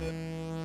Thank you.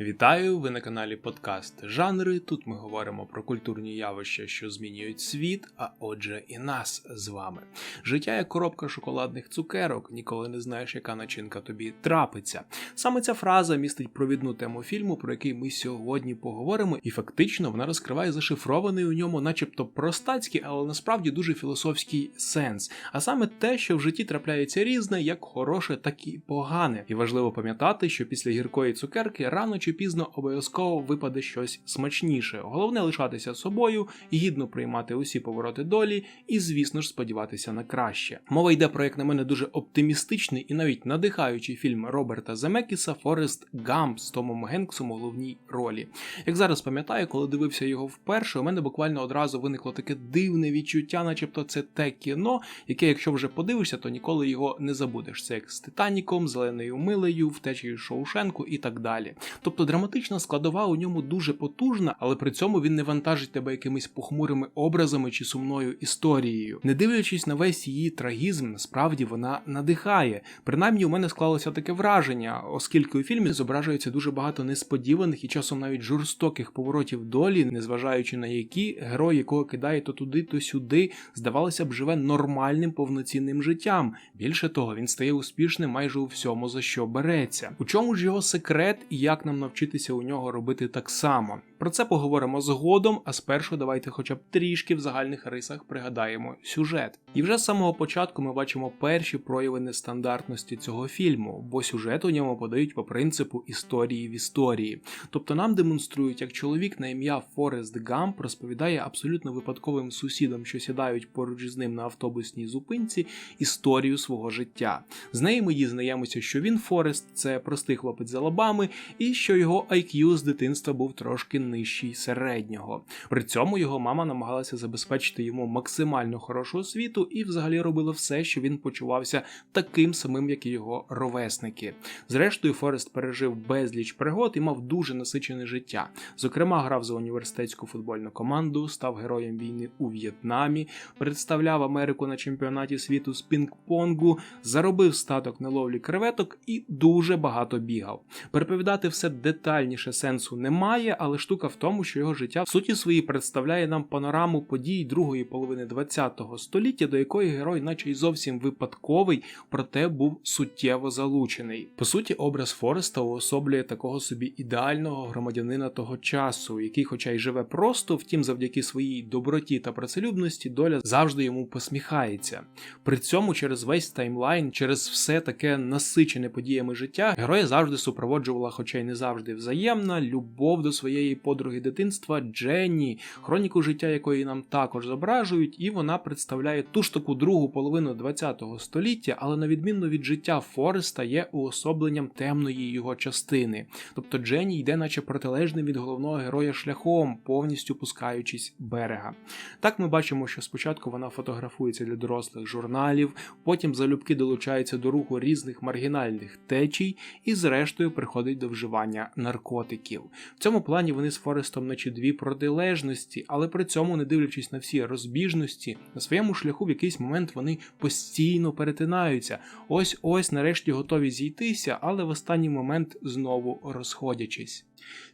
Вітаю! Ви на каналі Подкаст Жанри. Тут ми говоримо про культурні явища, що змінюють світ, а отже, і нас з вами. Життя як коробка шоколадних цукерок, ніколи не знаєш, яка начинка тобі трапиться. Саме ця фраза містить провідну тему фільму, про який ми сьогодні поговоримо, і фактично вона розкриває зашифрований у ньому, начебто простацький, але насправді дуже філософський сенс. А саме те, що в житті трапляється різне, як хороше, так і погане. І важливо пам'ятати, що після гіркої цукерки рано чи пізно обов'язково випаде щось смачніше. Головне лишатися собою, гідно приймати усі повороти долі і, звісно ж, сподіватися на краще. Мова йде про, як на мене, дуже оптимістичний і навіть надихаючий фільм Роберта Земекіса Форест Гамп з Томом Генксом у головній ролі. Як зараз пам'ятаю, коли дивився його вперше, у мене буквально одразу виникло таке дивне відчуття, начебто це те кіно, яке, якщо вже подивишся, то ніколи його не забудеш. Це як з Титаніком, Зеленою милею, втечею Шоушенку і так далі. Тобто драматична складова у ньому дуже потужна, але при цьому він не вантажить тебе якимись похмурими образами чи сумною історією. Не дивлячись на весь її трагізм, насправді вона надихає. Принаймні, у мене склалося таке враження, оскільки у фільмі зображується дуже багато несподіваних і часом навіть жорстоких поворотів долі, незважаючи на які герой, якого кидає то туди, то сюди, здавалося б, живе нормальним повноцінним життям. Більше того, він стає успішним майже у всьому, за що береться. У чому ж його секрет і як нам навчитися у нього робити так само? Про це поговоримо згодом, а спершу давайте хоча б трішки в загальних рисах пригадаємо сюжет. І вже з самого початку ми бачимо перші прояви нестандартності цього фільму, бо сюжет у ньому подають по принципу історії в історії. Тобто нам демонструють, як чоловік на ім'я Форест Гамп розповідає абсолютно випадковим сусідам, що сідають поруч з ним на автобусній зупинці, історію свого життя. З нею ми дізнаємося, що він Форест це простий хлопець з Алабами, і що його IQ з дитинства був трошки нижчий середнього. При цьому його мама намагалася забезпечити йому максимально хорошу освіту і взагалі робила все, що він почувався таким самим, як і його ровесники. Зрештою, Форест пережив безліч пригод і мав дуже насичене життя. Зокрема, грав за університетську футбольну команду, став героєм війни у В'єтнамі, представляв Америку на чемпіонаті світу з пінг-понгу, заробив статок на ловлі креветок і дуже багато бігав. Переповідати все детальніше сенсу немає, але штука в тому, що його життя в суті своїй представляє нам панораму подій другої половини ХХ століття, до якої герой, наче й зовсім випадковий, проте був суттєво залучений. По суті, образ Фореста уособлює такого собі ідеального громадянина того часу, який, хоча й живе просто, втім, завдяки своїй доброті та працелюбності, доля завжди йому посміхається. При цьому через весь таймлайн, через все таке насичене подіями життя, героя завжди супроводжувала, хоча й не завжди взаємна, любов до своєї подруги дитинства Дженні, хроніку життя якої нам також зображують, і вона представляє ту ж таку другу половину ХХ століття, але на відміну від життя Фореста є уособленням темної його частини. Тобто Дженні йде, наче протилежним від головного героя шляхом, повністю пускаючись берега. Так ми бачимо, що спочатку вона фотографується для дорослих журналів, потім залюбки долучається до руху різних маргінальних течій і, зрештою, приходить до вживання наркотиків. В цьому плані вони з Форестом, наче дві протилежності, але при цьому, не дивлячись на всі розбіжності, на своєму шляху в якийсь момент вони постійно перетинаються. Ось ось нарешті готові зійтися, але в останній момент знову розходячись.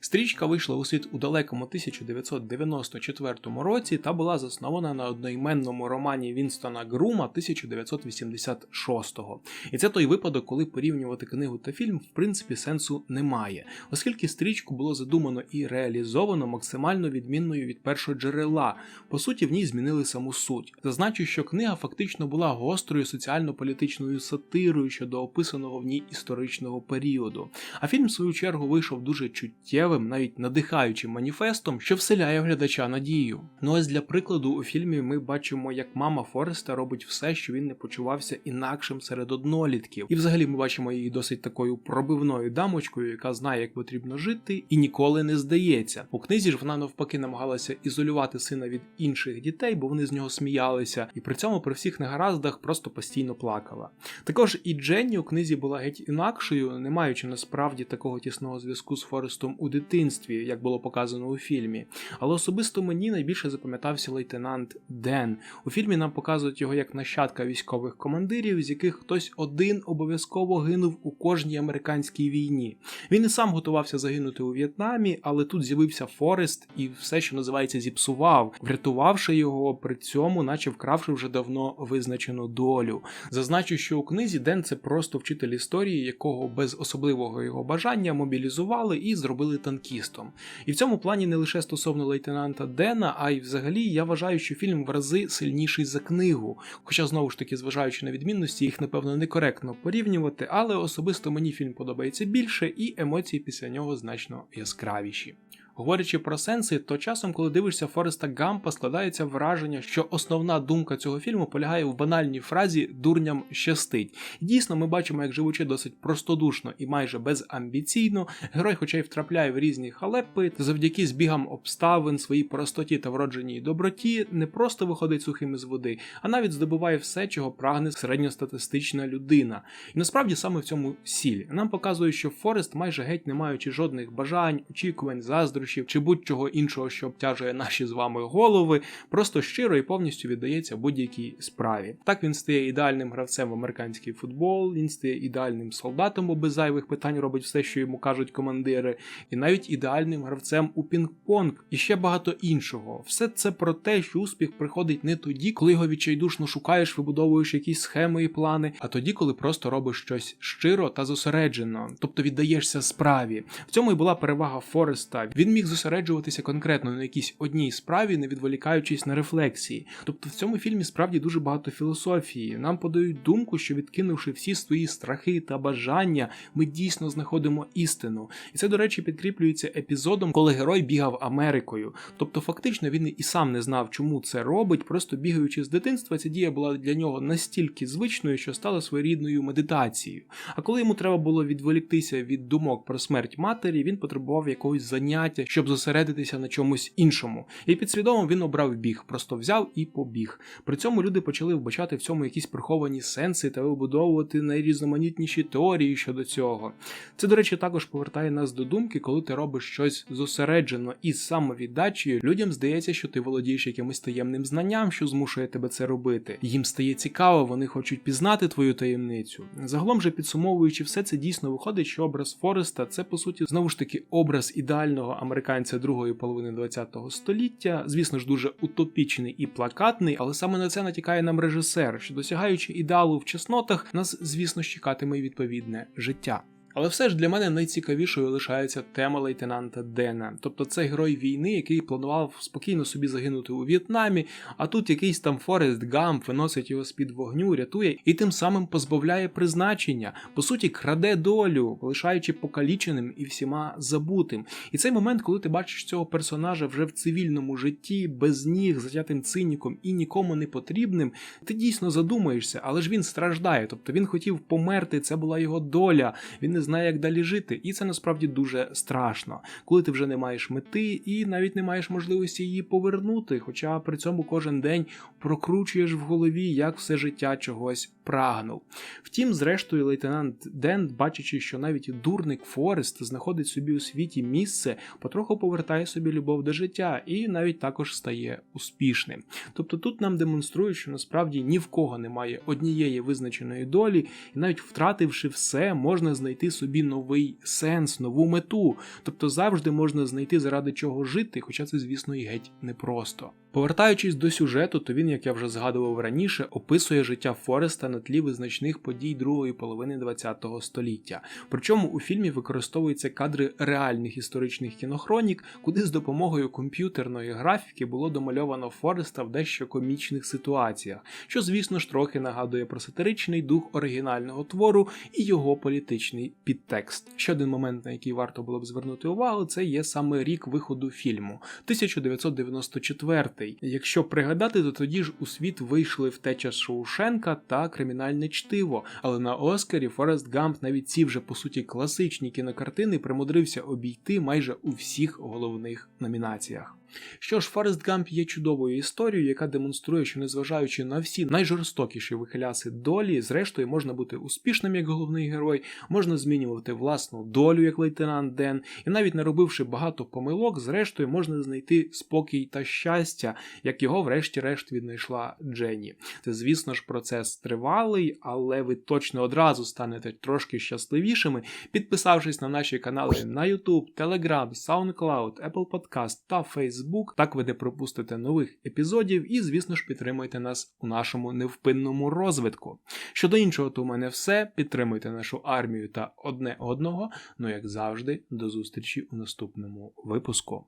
Стрічка вийшла у світ у далекому 1994 році та була заснована на одноіменному романі Вінстона Грума 1986-го. І це той випадок, коли порівнювати книгу та фільм в принципі сенсу немає, оскільки стрічку було задумано і реалізовано максимально відмінною від першого джерела. По суті, в ній змінили саму суть. Зазначу, що книга фактично була гострою соціально-політичною сатирою щодо описаного в ній історичного періоду. А фільм, в свою чергу, вийшов дуже чуттєвим, навіть надихаючим маніфестом, що вселяє глядача надію. Ну ось для прикладу, у фільмі ми бачимо, як мама Фореста робить все, що він не почувався інакшим серед однолітків. І взагалі ми бачимо її досить такою пробивною дамочкою, яка знає, як потрібно жити, і ніколи не здається. У книзі ж вона навпаки намагалася ізолювати сина від інших дітей, бо вони з нього сміялися, і при цьому при всіх негараздах просто постійно плакала. Також і Дженні у книзі була геть інакшою, не маючи насправді такого тісного зв'язку з Форестом Форестом у дитинстві, як було показано у фільмі. Але особисто мені найбільше запам'ятався лейтенант Ден. У фільмі нам показують його як нащадка військових командирів, з яких хтось один обов'язково гинув у кожній американській війні. Він і сам готувався загинути у В'єтнамі, але тут з'явився Форест і все, що називається, зіпсував, врятувавши його при цьому, наче вкравши вже давно визначену долю. Зазначу, що у книзі Ден це просто вчитель історії, якого без особливого його бажання мобілізували і зробили танкістом. І в цьому плані не лише стосовно лейтенанта Дена, а й взагалі я вважаю, що фільм в рази сильніший за книгу. Хоча знову ж таки, зважаючи на відмінності, їх напевно некоректно порівнювати, але особисто мені фільм подобається більше, і емоції після нього значно яскравіші. Говорячи про сенси, то часом, коли дивишся Фореста Гампа, складається враження, що основна думка цього фільму полягає в банальній фразі дурням щастить. Дійсно, ми бачимо, як живучи досить простодушно і майже безамбіційно, герой, хоча й втрапляє в різні халепи, та завдяки збігам обставин, своїй простоті та вродженій доброті, не просто виходить сухим із води, а навіть здобуває все, чого прагне середньостатистична людина. І насправді саме в цьому сіль. Нам показує, що Форест, майже геть не маючи жодних бажань, очікувань, заздрощів чи будь-чого іншого, що обтяжує наші з вами голови, просто щиро і повністю віддається будь-якій справі. Так він стає ідеальним гравцем в американський футбол, він стає ідеальним солдатом, бо без зайвих питань робить все, що йому кажуть командири, і навіть ідеальним гравцем у пінг-понг і ще багато іншого. Все це про те, що успіх приходить не тоді, коли його відчайдушно шукаєш, вибудовуєш якісь схеми і плани, а тоді, коли просто робиш щось щиро та зосереджено, тобто віддаєшся справі. В цьому і була перевага Фореста. Він міг зосереджуватися конкретно на якійсь одній справі, не відволікаючись на рефлексії. Тобто в цьому фільмі справді дуже багато філософії. Нам подають думку, що відкинувши всі свої страхи та бажання, ми дійсно знаходимо істину. І це, до речі, підкріплюється епізодом, коли герой бігав Америкою. Тобто, фактично, він і сам не знав, чому це робить, просто бігаючи з дитинства, ця дія була для нього настільки звичною, що стала своєрідною медитацією. А коли йому треба було відволіктися від думок про смерть матері, він потребував якогось заняття, щоб зосередитися на чомусь іншому. І підсвідомо він обрав біг, просто взяв і побіг. При цьому люди почали вбачати в цьому якісь приховані сенси та вибудовувати найрізноманітніші теорії щодо цього. Це, до речі, також повертає нас до думки, коли ти робиш щось зосереджено і самовіддачею, людям здається, що ти володієш якимось таємним знанням, що змушує тебе це робити. Їм стає цікаво, вони хочуть пізнати твою таємницю. Загалом же підсумовуючи все це дійсно виходить, що образ Фореста це по суті знову ж таки образ ідеального американця другої половини ХХ століття, звісно ж, дуже утопічний і плакатний, але саме на це натякає нам режисер, що досягаючи ідеалу в чеснотах, нас, звісно, чекатиме відповідне життя. Але все ж для мене найцікавішою лишається тема лейтенанта Дена, тобто це герой війни, який планував спокійно собі загинути у В'єтнамі, а тут якийсь там Форест Гамп виносить його з під вогню, рятує і тим самим позбавляє призначення, по суті, краде долю, лишаючи покаліченим і всіма забутим. І цей момент, коли ти бачиш цього персонажа вже в цивільному житті, без ніг, затятим циніком і нікому не потрібним, ти дійсно задумаєшся, але ж він страждає, тобто він хотів померти, це була його доля. Він не знає, як далі жити, і це насправді дуже страшно, коли ти вже не маєш мети і навіть не маєш можливості її повернути. Хоча при цьому кожен день прокручуєш в голові, як все життя чогось прагнув. Втім, зрештою, лейтенант Дент, бачачи, що навіть дурник Форест знаходить собі у світі місце, потроху повертає собі любов до життя і навіть також стає успішним. Тобто тут нам демонструють, що насправді ні в кого немає однієї визначеної долі, і навіть втративши все, можна знайти собі новий сенс, нову мету. Тобто завжди можна знайти заради чого жити, хоча це, звісно, і геть непросто. Повертаючись до сюжету, то він, як я вже згадував раніше, описує життя Фореста на тлі визначних подій другої половини ХХ століття. Причому у фільмі використовуються кадри реальних історичних кінохронік, куди з допомогою комп'ютерної графіки було домальовано Фореста в дещо комічних ситуаціях, що, звісно ж, трохи нагадує про сатиричний дух оригінального твору і його політичний підтекст. Ще один момент, на який варто було б звернути увагу, це є саме рік виходу фільму 1994 Якщо пригадати, то тоді ж у світ вийшли втеча Шоушенка та кримінальне чтиво. Але на Оскарі Форест Гамп навіть ці вже по суті класичні кінокартини примудрився обійти майже у всіх головних номінаціях. Що ж, Форест Гамп є чудовою історією, яка демонструє, що незважаючи на всі найжорстокіші вихиляси долі, зрештою можна бути успішним як головний герой, можна змінювати власну долю як лейтенант Ден, і навіть не робивши багато помилок, зрештою можна знайти спокій та щастя, як його врешті-решт віднайшла Дженні. Це, звісно ж, процес тривалий, але ви точно одразу станете трошки щасливішими, підписавшись на наші канали на YouTube, Telegram, SoundCloud, Apple Podcast та Facebook. Так ви не пропустите нових епізодів і, звісно ж, підтримуйте нас у нашому невпинному розвитку. Щодо іншого, то у мене все. Підтримуйте нашу армію та одне одного. Ну, як завжди, до зустрічі у наступному випуску.